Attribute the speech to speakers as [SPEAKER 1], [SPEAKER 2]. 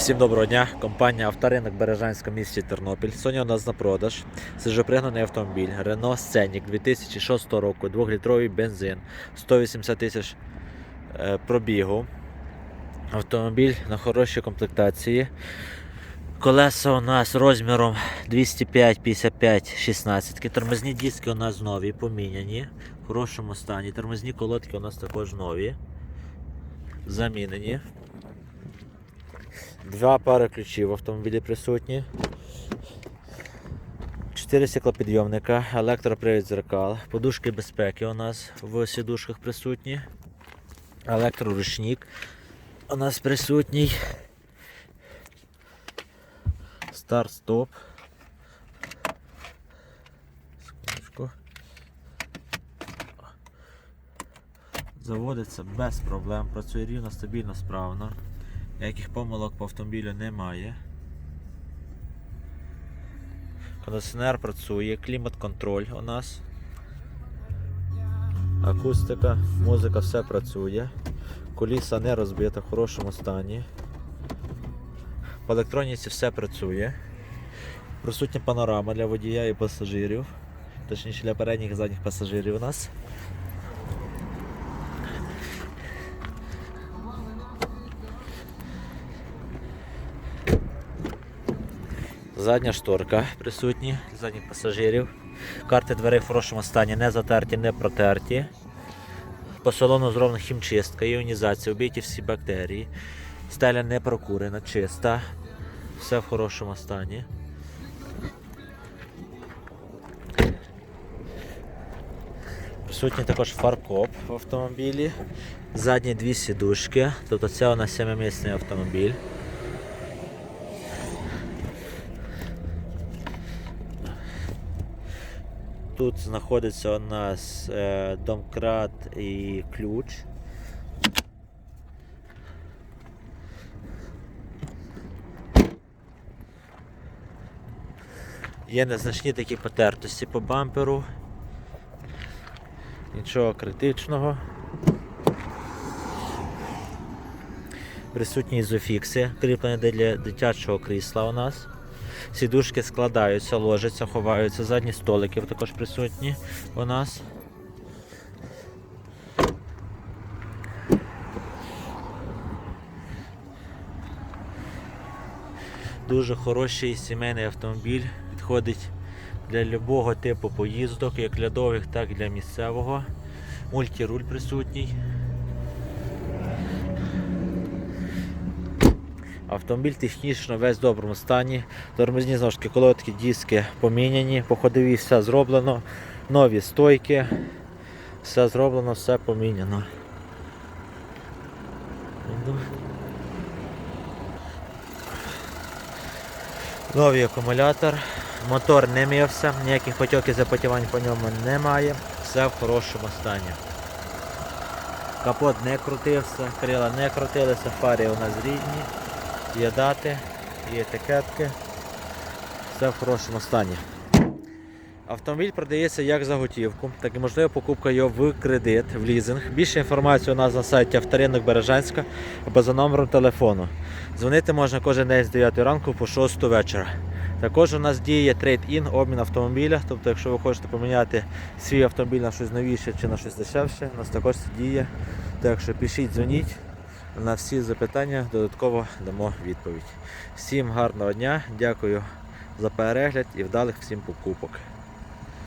[SPEAKER 1] Всім доброго дня. Компанія Авторинок Бережанська місті Тернопіль. Сьогодні у нас на продаж свіжопригнаний автомобіль Renault Scenic 2006 року, 2-літровий бензин, 180 тисяч е, пробігу. Автомобіль на хорошій комплектації. Колеса у нас розміром 205, 55, 16. Тормозні диски у нас нові, поміняні, в хорошому стані. Тормозні колодки у нас також нові, замінені. Два пари ключів в автомобілі присутні. Чотири стеклопідйомника, електропривід зеркал, подушки безпеки у нас в сідушках присутні. Електроручник у нас присутній. Старт-стоп. Секундочку. Заводиться без проблем, працює рівно, стабільно, справно. Ніяких помилок по автомобілю немає. Кондиціонер працює, клімат-контроль у нас. Акустика, музика, все працює. Коліса не розбита, в хорошому стані. В електроніці все працює. Присутня панорама для водія і пасажирів. Точніше для передніх і задніх пасажирів у нас. Задня шторка присутні задніх пасажирів. Карти дверей в хорошому стані, не затерті, не протерті. По салону зроблена хімчистка, іонізація, вбиті всі бактерії. Стеля не прокурена, чиста. Все в хорошому стані. Присутній також фаркоп в автомобілі. Задні дві сідушки. Тобто це у нас семимісний автомобіль. Тут знаходиться у нас е, домкрат і ключ. Є незначні такі потертості по бамперу. Нічого критичного. Присутні ізофікси, кріплені для дитячого крісла у нас. Сідушки складаються, ложаться, ховаються, задні столики також присутні у нас. Дуже хороший сімейний автомобіль, підходить для будь-якого типу поїздок, як для довгих, так і для місцевого. Мультируль присутній. Автомобіль технічно весь в доброму стані. Тормозні таки колодки, диски поміняні, по ходовій все зроблено, нові стойки, все зроблено, все поміняно. Новий акумулятор, мотор не мився, ніяких потьоків запотівань по ньому немає, все в хорошому стані. Капот не крутився, крила не крутилися, фари у нас рідні. Є дати, є етикетки. Все в хорошому стані. Автомобіль продається як за готівку, так і можлива покупка його в кредит, в лізинг. Більше інформації у нас на сайті Авторинок Бережанська або за номером телефону. Дзвонити можна кожен день з 9 ранку по 6 вечора. Також у нас діє трейд-ін, обмін автомобіля. Тобто, якщо ви хочете поміняти свій автомобіль на щось новіше чи на щось дешевше, у нас також це діє. Так що пишіть, дзвоніть. На всі запитання додатково дамо відповідь. Всім гарного дня, дякую за перегляд і вдалих всім покупок.